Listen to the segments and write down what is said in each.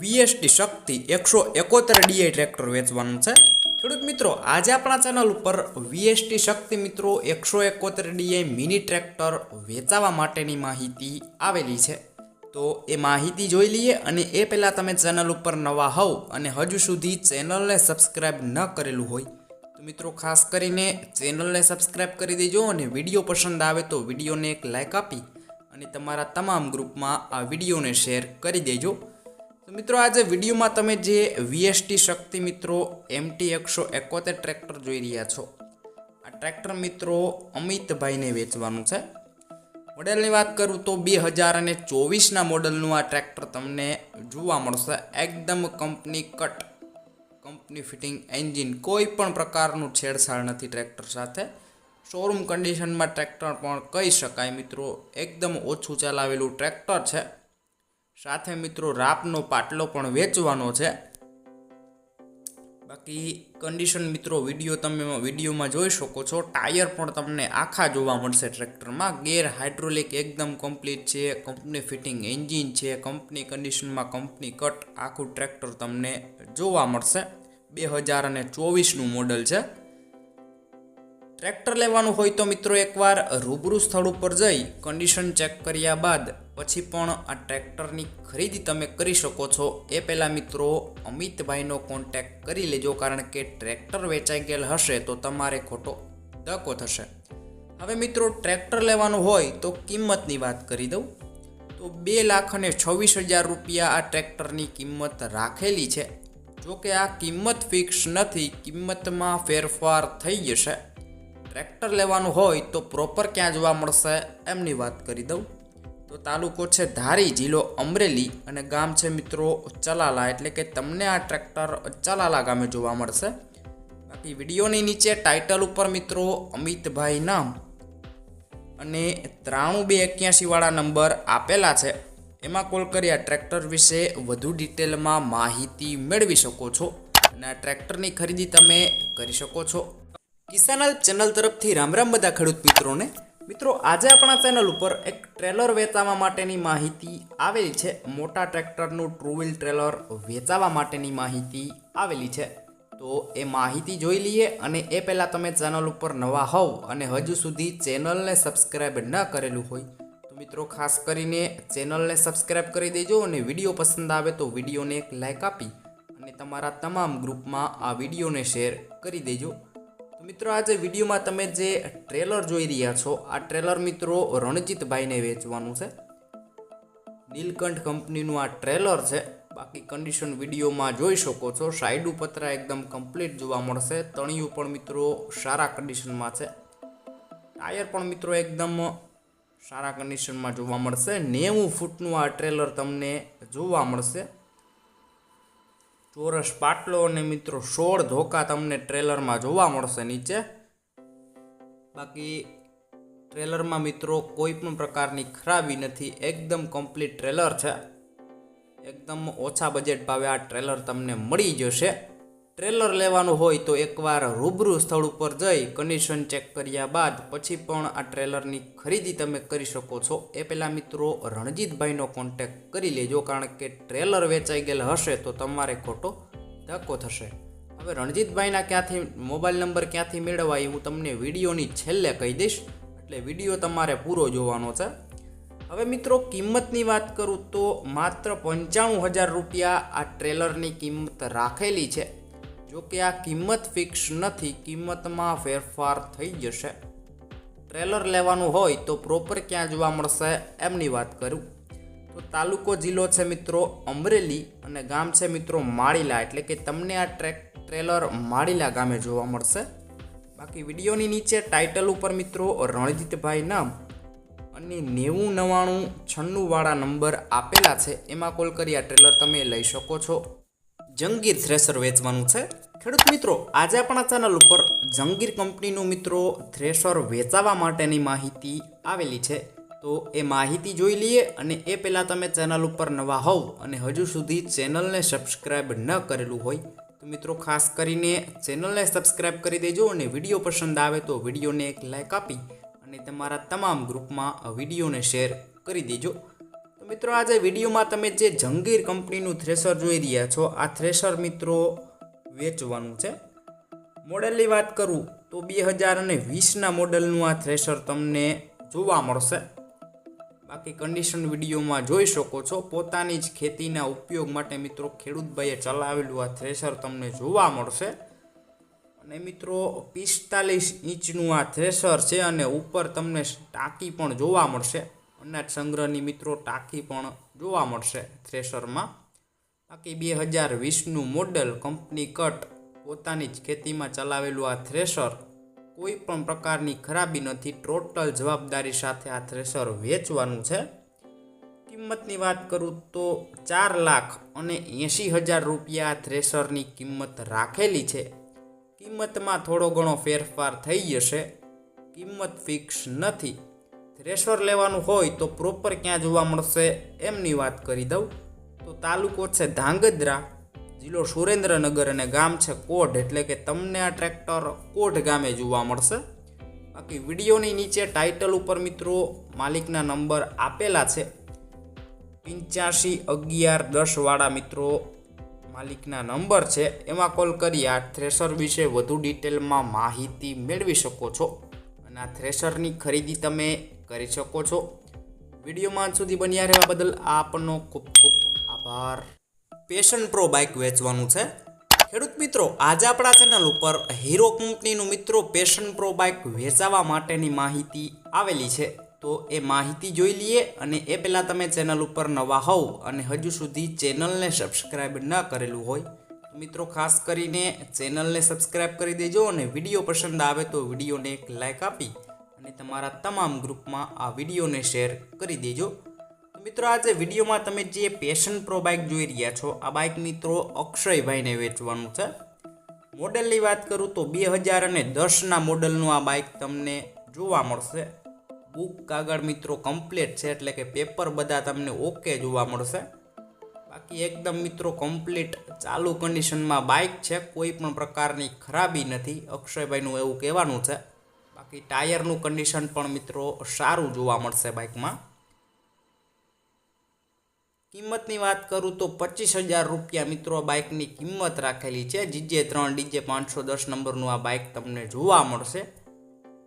VST શક્તિ એકસો એકોતેર D I tractor વેચવાનું છે. ખેડૂત મિત્રો, આજે આપણા ચેનલ ઉપર વીએસટી શક્તિ મિત્રો એકસો એકોતેર ડીઆઈ મિની ટ્રેક્ટર વેચાવા માટેની માહિતી આવેલી છે. તો એ માહિતી જોઈ લઈએ અને એ પહેલાં તમે ચેનલ ઉપર નવા હોવ અને હજુ સુધી ચેનલને સબસ્ક્રાઈબ ન કરેલું હોય, તો મિત્રો ખાસ કરીને ચેનલને સબસ્ક્રાઈબ કરી દેજો અને વીડિયો પસંદ આવે તો વિડીયોને એક લાઇક આપી અને તમારા તમામ ગ્રુપમાં આ વિડીયોને શેર કરી દેજો. તો મિત્રો આજે વિડીયોમાં તમે જે વીએસટી શક્તિ મિત્રો એમટી એકસો એકોતેર ટ્રેક્ટર જોઈ રહ્યા છો. આ ટ્રેક્ટર મિત્રો અમિતભાઈને વેચવાનું છે. મોડેલની વાત કરું તો બે હજાર અને ચોવીસના મોડલનું આ ટ્રેક્ટર તમને જોવા મળશે. એકદમ company cut, company fitting engine કોઈ પણ પ્રકારનું છેડછાડ નથી ટ્રેક્ટર સાથે. શોરૂમ કન્ડિશનમાં ટ્રેક્ટર પણ કહી શકાય મિત્રો, એકદમ ઓછું ચલાવેલું ટ્રેક્ટર છે. સાથે મિત્રો રાપનો પાટલો પણ વેચવાનો છે. બાકી કન્ડિશન મિત્રો વીડિયો તમે વિડીયોમાં જોઈ શકો છો. ટાયર પણ તમને આખા જોવા મળશે ટ્રેક્ટરમાં. ગેર હાઇડ્રોલિક એકદમ કમ્પ્લીટ છે. કંપની ફિટિંગ એન્જિન છે. કંપની કન્ડિશનમાં કંપની કટ આખું ટ્રેક્ટર તમને જોવા મળશે. બે હજાર અને ચોવીસનું મોડલ છે. ટ્રેક્ટર લેવાનું હોય તો મિત્રો એકવાર રૂબરૂ સ્થળ ઉપર જઈ કન્ડિશન ચેક કર્યા બાદ પછી પણ આ ટ્રેક્ટરની ખરીદી તમે કરી શકો છો. એ પહેલાં મિત્રો અમિતભાઈનો કોન્ટેક્ટ કરી લેજો કારણ કે ટ્રેક્ટર વેચાઈ ગયેલ હશે તો તમારે ખોટો ધક્કો થશે. હવે મિત્રો ટ્રેક્ટર લેવાનું હોય તો કિંમતની વાત કરી દઉં. તો બે લાખ અને છવ્વીસ હજાર રૂપિયા આ ટ્રેક્ટરની કિંમત રાખેલી છે. જો કે આ કિંમત ફિક્સ નથી, કિંમતમાં ફેરફાર થઈ જશે. ટ્રેક્ટર લેવાનું હોય તો પ્રોપર ક્યાં જોવા મળશે એમની વાત કરી દઉં. તો તાલુકો છે ધારી, જિલ્લો અમરેલી અને ગામ છે મિત્રો ચલાલા. એટલે કે તમને આ ટ્રેક્ટર ચલાલા ગામે જોવા મળશે. બાકી વિડીયોની નીચે ટાઇટલ ઉપર મિત્રો અમિતભાઈ નામ અને ત્રાણું બે એક્યાસીવાળા નંબર આપેલા છે. એમાં કોલ કરી આ ટ્રેક્ટર વિશે વધુ ડિટેલમાં માહિતી મેળવી શકો છો. અને આ ટ્રેક્ટરની ખરીદી તમે કરી શકો છો. કિસાનલ ચેનલ તરફથી રામ રામ બધા ખેડૂત મિત્રોને. મિત્રો, આજે આપણા ચેનલ ઉપર એક ટ્રેલર વેચાવા માટેની માહિતી આવેલી છે. મોટા ટ્રેક્ટરનું ટ્રુ વ્હીલ ટ્રેલર વેચાવા માટેની માહિતી આવેલી છે. તો એ માહિતી જોઈ લઈએ અને એ પહેલાં તમે ચેનલ ઉપર નવા હોવ અને હજુ સુધી ચેનલને સબસ્ક્રાઈબ ન કરેલું હોય, તો મિત્રો ખાસ કરીને ચેનલને સબસ્ક્રાઈબ કરી દેજો અને વીડિયો પસંદ આવે તો વિડીયોને એક લાઇક આપી અને તમારા તમામ ગ્રુપમાં આ વિડીયોને શેર કરી દેજો. મિત્રો, આજે વિડીયોમાં તમે જે ટ્રેલર જોઈ રહ્યા છો, આ ટ્રેલર મિત્રો રણજીતભાઈને વેચવાનું છે. નીલકંઠ કંપનીનું આ ટ્રેલર છે. બાકી કન્ડિશન વિડીયોમાં જોઈ શકો છો. સાઈડ પતરા એકદમ કમ્પ્લીટ જોવા મળશે. તણિયું પણ મિત્રો સારા કન્ડિશનમાં છે. ટાયર પણ મિત્રો એકદમ સારા કન્ડિશનમાં જોવા મળશે. નેવું ફૂટનું આ ટ્રેલર તમને જોવા મળશે. ચોરસ પાટલો અને મિત્રો સોળ ધોકા તમને ટ્રેલરમાં જોવા મળશે નીચે. બાકી ટ્રેલરમાં મિત્રો કોઈ પણ પ્રકારની ખરાબી નથી, એકદમ કમ્પ્લીટ ટ્રેલર છે. એકદમ ઓછા બજેટ ભાવે આ ટ્રેલર તમને મળી જશે. ટ્રેલર લેવાનું હોય તો એકવાર રૂબરૂ સ્થળ ઉપર જઈ કન્ડિશન ચેક કર્યા બાદ પછી પણ આ ટ્રેલરની ખરીદી તમે કરી શકો છો. એ પહેલાં મિત્રો રણજીતભાઈનો કોન્ટેક કરી લેજો, કારણ કે ટ્રેલર વેચાઈ ગયેલ હશે તો તમારે ખોટો ધક્કો થશે. હવે રણજીતભાઈના ક્યાંથી, મોબાઈલ નંબર ક્યાંથી મેળવવા એ હું તમને વિડીયોની છેલ્લે કહી દઈશ, એટલે વીડિયો તમારે પૂરો જોવાનો છે. હવે મિત્રો કિંમતની વાત કરું તો માત્ર પંચાણું હજાર રૂપિયા આ ટ્રેલરની કિંમત રાખેલી છે. જો કે આ કિંમત ફિક્સ નથી, કિંમતમાં ફેરફાર થઈ જશે. ટ્રેલર લેવાનું હોય તો પ્રોપર ક્યાં જોવા મળશે એમની વાત કરું. તો તાલુકો જિલ્લો છે મિત્રો અમરેલી અને ગામ છે મિત્રો માળીલા, એટલે કે તમને આ ટ્રેક, ટ્રેલર માળીલા ગામે જોવા મળશે. બાકી વિડીયોની નીચે ટાઇટલ ઉપર મિત્રો રણજીતભાઈ નામ અને નેવું નવ્વાણું છન્નુંવાળા નંબર આપેલા છે, એમાં કોલ કરી આ ટ્રેલર તમે લઈ શકો છો. જંગીર થ્રેસર વેચવાનું છે. ખેડૂત મિત્રો, આજે આપણા ચેનલ ઉપર જંગીર કંપનીનું મિત્રો થ્રેસર વેચાવા માટેની માહિતી આવેલી છે. તો એ માહિતી જોઈ લઈએ અને એ પહેલાં તમે ચેનલ ઉપર નવા હોવ અને હજુ સુધી ચેનલને સબસ્ક્રાઈબ ન કરેલું હોય, તો મિત્રો ખાસ કરીને ચેનલને સબસ્ક્રાઈબ કરી દેજો અને વીડિયો પસંદ આવે તો વિડીયોને એક લાઇક આપી અને તમારા તમામ ગ્રુપમાં વિડીયોને શેર કરી દેજો. મિત્રો, આજે વિડીયોમાં તમે જે જંગીર કંપનીનું થ્રેશર જોઈ રહ્યા છો, આ થ્રેશર મિત્રો વેચવાનું છે. મોડેલની વાત કરું તો બે હજાર અને વીસના મોડલનું આ થ્રેશર તમને જોવા મળશે. બાકી કન્ડિશન વિડીયોમાં જોઈ શકો છો, પોતાની જ ખેતીના ઉપયોગ માટે મિત્રો ખેડૂતભાઈએ ચલાવેલું આ થ્રેશર તમને જોવા મળશે. અને મિત્રો, પિસ્તાલીસ ઇંચનું આ થ્રેશર છે અને ઉપર તમને ટાંકી પણ જોવા મળશે. અનાજ સંગ્રહની મિત્રો ટાંકી પણ જોવા મળશે થ્રેશરમાં. બાકી બે હજાર વીસનું મોડલ કંપની કટ પોતાની જ ખેતીમાં ચલાવેલું આ થ્રેશર કોઈ પણ પ્રકારની ખરાબી નથી, ટોટલ જવાબદારી સાથે આ થ્રેશર વેચવાનું છે. કિંમતની વાત કરું તો ચાર લાખ અને એંશી હજાર રૂપિયા આ થ્રેશરની કિંમત રાખેલી છે. કિંમતમાં થોડો ઘણો ફેરફાર થઈ જશે. કિંમત ફિક્સ નથી. થ્રેશર લેવાનું હોય તો પ્રોપર ક્યાં જોવા મળશે એમની વાત કરી દઉં. તો તાલુકો છે ધાંગધ્રા, જિલ્લો સુરેન્દ્રનગર અને ગામ છે કોઢ, એટલે કે તમને આ ટ્રેક્ટર કોઢ ગામે જોવા મળશે. બાકી વિડીયોની નીચે ટાઇટલ ઉપર મિત્રો માલિકના નંબર આપેલા છે. પંચ્યાસી અગિયાર દસવાળા મિત્રો માલિકના નંબર છે. એમાં કોલ કરી આ થ્રેશર વિશે વધુ ડિટેલમાં માહિતી મેળવી શકો છો. અને આ થ્રેશરની ખરીદી તમે કરી શકો છો. વિડીયોમાં અંત સુધી બન્યા રહેવા બદલ આપનો ખૂબ ખૂબ આભાર. પેશન પ્રો બાઇક વેચવાનું છે. ખેડૂત મિત્રો, આજે આપણા ચેનલ ઉપર હીરો કંપનીનું મિત્રો પેશન પ્રો બાઇક વેચાવા માટેની માહિતી આવેલી છે. તો એ માહિતી જોઈ લઈએ અને એ પહેલાં તમે ચેનલ ઉપર નવા હોવ અને હજુ સુધી ચેનલને સબસ્ક્રાઈબ ન કરેલું હોય મિત્રો ખાસ કરીને ચેનલને સબસ્ક્રાઈબ કરી દેજો અને વીડિયો પસંદ આવે તો વિડીયોને એક લાઇક આપી અને તમારા તમામ ગ્રુપમાં આ વિડીયોને શેર કરી દેજો. તો મિત્રો, આજે વિડીયોમાં તમે જે પેશન પ્રો બાઇક જોઈ રહ્યા છો, આ બાઇક મિત્રો અક્ષયભાઈને વેચવાનું છે. મોડલની વાત કરું તો બે હજાર અને દસના મોડલનું આ બાઇક તમને જોવા મળશે. બુક કાગળ મિત્રો કમ્પ્લીટ છે, એટલે કે પેપર બધા તમને ઓકે જોવા મળશે. બાકી એકદમ મિત્રો કમ્પ્લીટ ચાલુ કન્ડિશનમાં બાઇક છે, કોઈ પણ પ્રકારની ખરાબી નથી. અક્ષયભાઈનું એવું કહેવાનું છે. બાકી ટાયરનું કન્ડિશન પણ મિત્રો સારું જોવા મળશે બાઇકમાં. કિંમતની વાત કરું તો પચીસ હજાર રૂપિયા મિત્રો બાઇકની કિંમત રાખેલી છે. જીજે ત્રણ, ડીજે પાંચસો, દસ નંબરનું આ બાઇક તમને જોવા મળશે.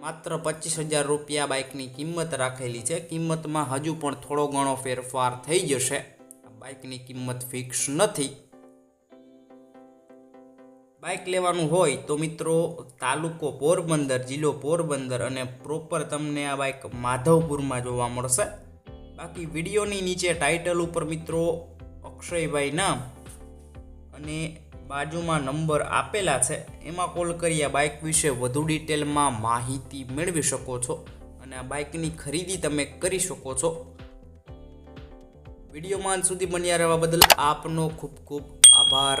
માત્ર પચીસ હજાર રૂપિયા બાઇકની કિંમત રાખેલી છે. કિંમતમાં હજુ પણ થોડો ઘણો ફેરફાર થઈ જશે. બાઇકની કિંમત ફિક્સ નથી. બાઇક લેવાનું હોય તો મિત્રો તાલુકો પોરબંદર, જિલ્લો પોરબંદર અને પ્રોપર તમને આ બાઇક માધવપુરમાં જોવા મળશે. બાકી વિડીયોની નીચે ટાઇટલ ઉપર મિત્રો અક્ષયભાઈ નામ અને બાજુમાં નંબર આપેલા છે. એમાં કોલ કરી આ બાઇક વિશે વધુ ડિટેલમાં માહિતી મેળવી શકો છો અને આ બાઇકની ખરીદી તમે કરી શકો છો. વિડીયોમાં સુધી બન્યા રહેવા બદલ આપનો ખૂબ ખૂબ આભાર.